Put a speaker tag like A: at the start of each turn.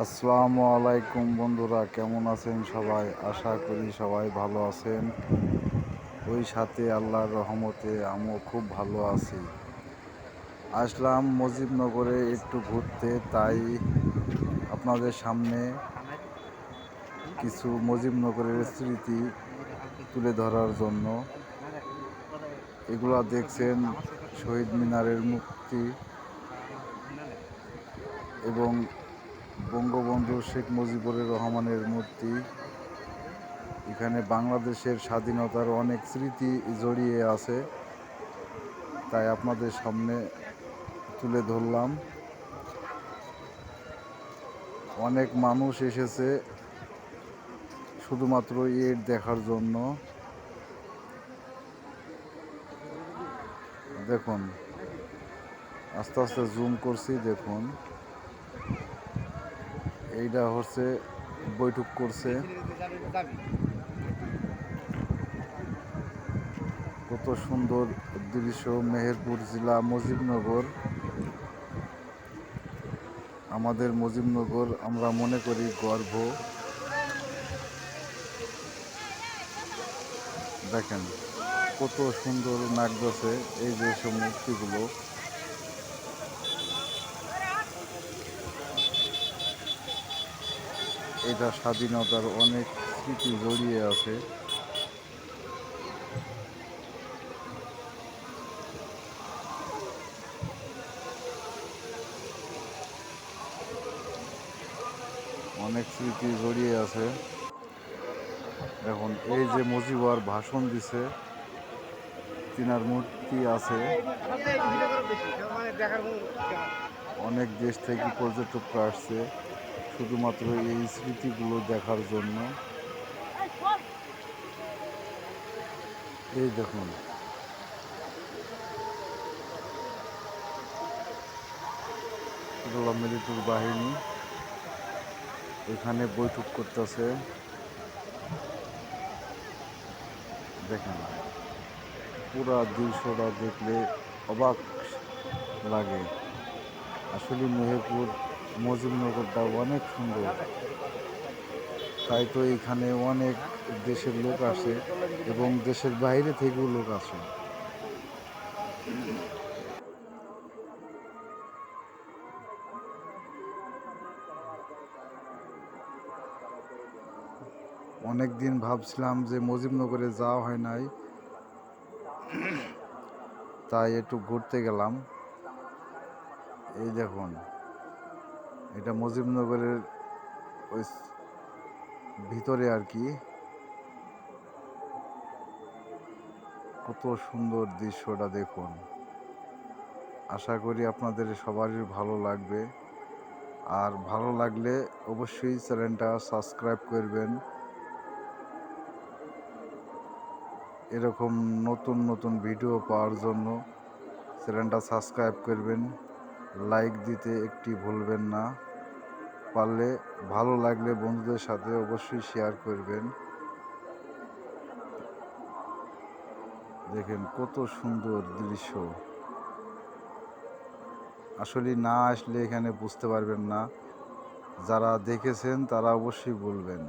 A: আসসালামু আলাইকুম বন্ধুরা, কেমন আছেন সবাই? আশা করি সবাই ভালো আছেন। ওই সাথে আল্লাহর রহমতে আমিও খুব ভালো আছি। আসলাম মুজিবনগরে একটু ঘুরতে, তাই আপনাদের সামনে কিছু মুজিবনগরের স্মৃতি তুলে ধরার জন্য। এগুলা দেখছেন শহীদ মিনারের মুক্তি এবং বঙ্গবন্ধু শেখ মুজিবুর রহমানের মূর্তি। এখানে বাংলাদেশের স্বাধীনতার অনেক স্মৃতি জড়িয়ে আছে। তাই আপনাদের সামনে তুলে ধরলাম। অনেক মানুষ এসেছে শুধুমাত্র এর দেখার জন্য। দেখুন, আস্তে আস্তে জুম করছি, দেখুন। এইটা হচ্ছে বৈঠক করছে। কত সুন্দর দৃশ্য মেহেরপুর জেলা মুজিবনগর। আমাদের মুজিবনগর আমরা মনে করি গর্ব। দেখেন কত সুন্দর নাচতেছে এই যে সব মূর্তিগুলো। এটা স্বাধীনতার অনেক স্মৃতি জড়িয়ে আছে। অনেক স্মৃতি জড়িয়ে আছে। এখন এই যে মুজিবার ভাষণ দিছে, তিনার মূর্তি আছে। অনেক দেশ থেকে পর্যটকরা আসছে। শুধুমাত্র এই স্মৃতিগুলো দেখার জন্য। এই দেখুন। মিলিটারি বাহিনী এখানে বৈঠক করতেছে। দেখেন, পুরা দৃশ্যটা দেখলে অবাক লাগে। আসলে মেহেরপুর মজিবনগরটা অনেক সুন্দর। তাই তো এখানে অনেক দেশের লোক আসে এবং দেশের বাইরে থেকেও লোক আসে। অনেক দিন ভাবছিলাম যে মুজিবনগরে যাওয়া হয় নাই। তাই একটু ঘুরতে গেলাম। এই দেখুন। এটা মুজিবনগরের ওই ভিতরে আর কি। কত সুন্দর দৃশ্যটা দেখুন। আশা করি আপনাদের সবারই ভালো লাগবে। আর ভালো লাগলে অবশ্যই চ্যানেলটা সাবস্ক্রাইব করবেন। এরকম নতুন নতুন ভিডিও পাওয়ার জন্য চ্যানেলটা সাবস্ক্রাইব করবেন। লাইক দিতে একটি ভুলবেন না। পারলে ভালো লাগলে বন্ধুদের সাথে অবশ্যই শেয়ার করবেন। দেখেন কত সুন্দর দৃশ্য। আসলে না আসলে এখানে বুঝতে পারবেন না। যারা দেখেছেন তারা অবশ্যই বলবেন।